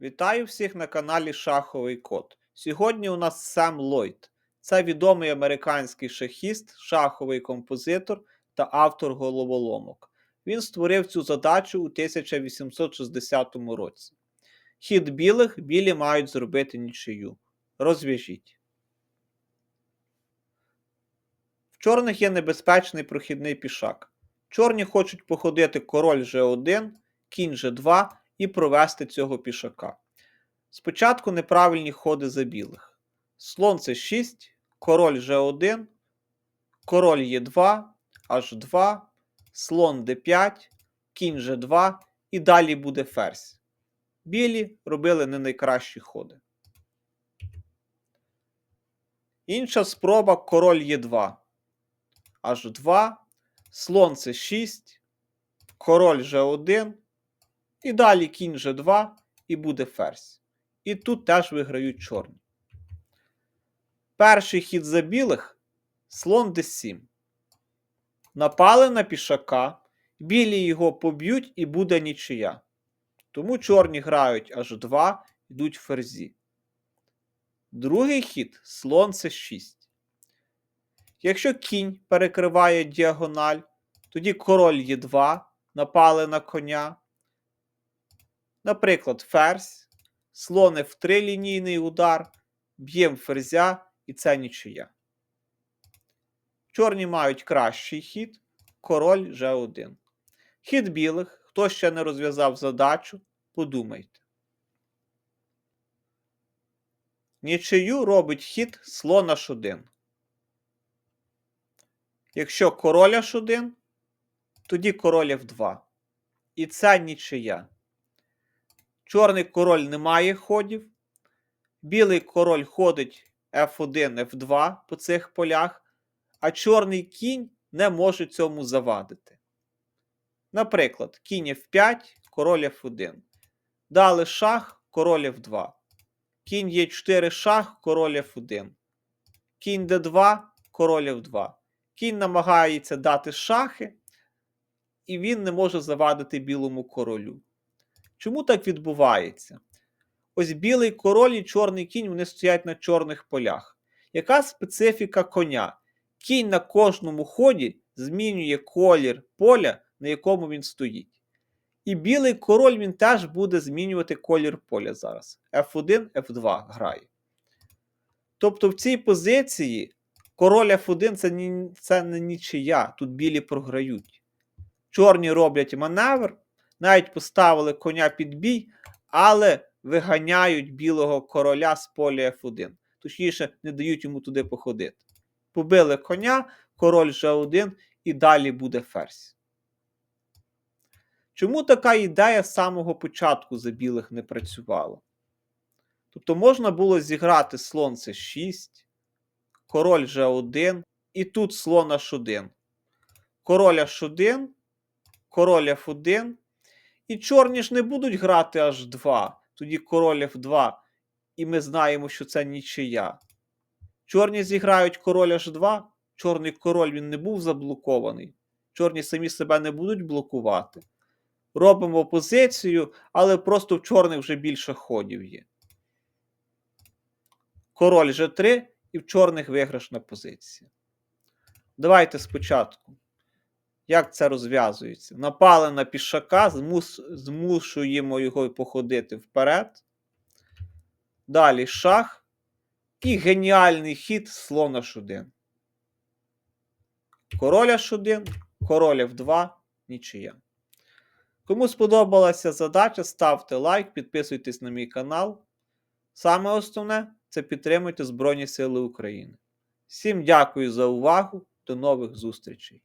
Вітаю всіх на каналі Шаховий Код. Сьогодні у нас Сем Ллойд. Це відомий американський шахіст, шаховий композитор та автор головоломок. Він створив цю задачу у 1860 році. Хід білих білі мають зробити нічию. Розв'яжіть. В чорних є небезпечний прохідний пішак. Чорні хочуть походити король G1, кінь G2 і провести цього пішака. Спочатку неправильні ходи за білих. Слон це 6, король G1, король Е2, H2, слон D5, кінь G2 і далі буде ферзь. Білі робили не найкращі ходи. Інша спроба король Е2. H2, слон це 6, король G1, і далі кінь G2 і буде ферзь. І тут теж виграють чорні. Перший хід за білих слон d7. Напали на пішака, білі його поб'ють і буде нічия. Тому чорні грають H2, йдуть ферзі. Другий хід слон c6. Якщо кінь перекриває діагональ, тоді король Е2 напали на коня. Наприклад, ферзь, слон F3 лінійний удар, б'єм ферзя і це нічия. Чорні мають кращий хід, король G1. Хід білих, хто ще не розв'язав задачу, подумайте. Нічию робить хід слон H1. Якщо король H1, тоді король F2. І це нічия. Чорний король не має ходів. Білий король ходить F1, F2 по цих полях, а чорний кінь не може цьому завадити. Наприклад, кінь F5, король F1. Дали шах, король F2. Кінь Е4 шах, король F1. Кінь D2, король F2. Кінь намагається дати шахи, і він не може завадити білому королю. Чому так відбувається? Ось білий король і чорний кінь вони стоять на чорних полях. Яка специфіка коня? Кінь на кожному ході змінює колір поля, на якому він стоїть. І білий король він теж буде змінювати колір поля зараз. F1, F2 грає. Тобто в цій позиції король F1 це, ні, це не нічия, тут білі програють. Чорні роблять маневр, навіть поставили коня під бій, але виганяють білого короля з поля F1. Точніше, не дають йому туди походити. Побили коня, король G1 і далі буде ферзь. Чому така ідея з самого початку за білих не працювала? Тобто можна було зіграти слон c6, король G1, і тут слон H1. Король H1, король F1. І чорні ж не будуть грати H2, тоді король F2. І ми знаємо, що це нічия. Чорні зіграють король H2, чорний король він не був заблокований. Чорні самі себе не будуть блокувати. Робимо позицію, але просто в чорних вже більше ходів є. Король G3 і в чорних виграшна позиція. Давайте спочатку. Як це розв'язується? Напали на пішака, змус, змушуємо його походити вперед. Далі шах. І геніальний хід слон H1. Король H1, король F2, нічия. Кому сподобалася задача, ставте лайк, підписуйтесь на мій канал. Саме основне це підтримуйте Збройні Сили України. Всім дякую за увагу. До нових зустрічей!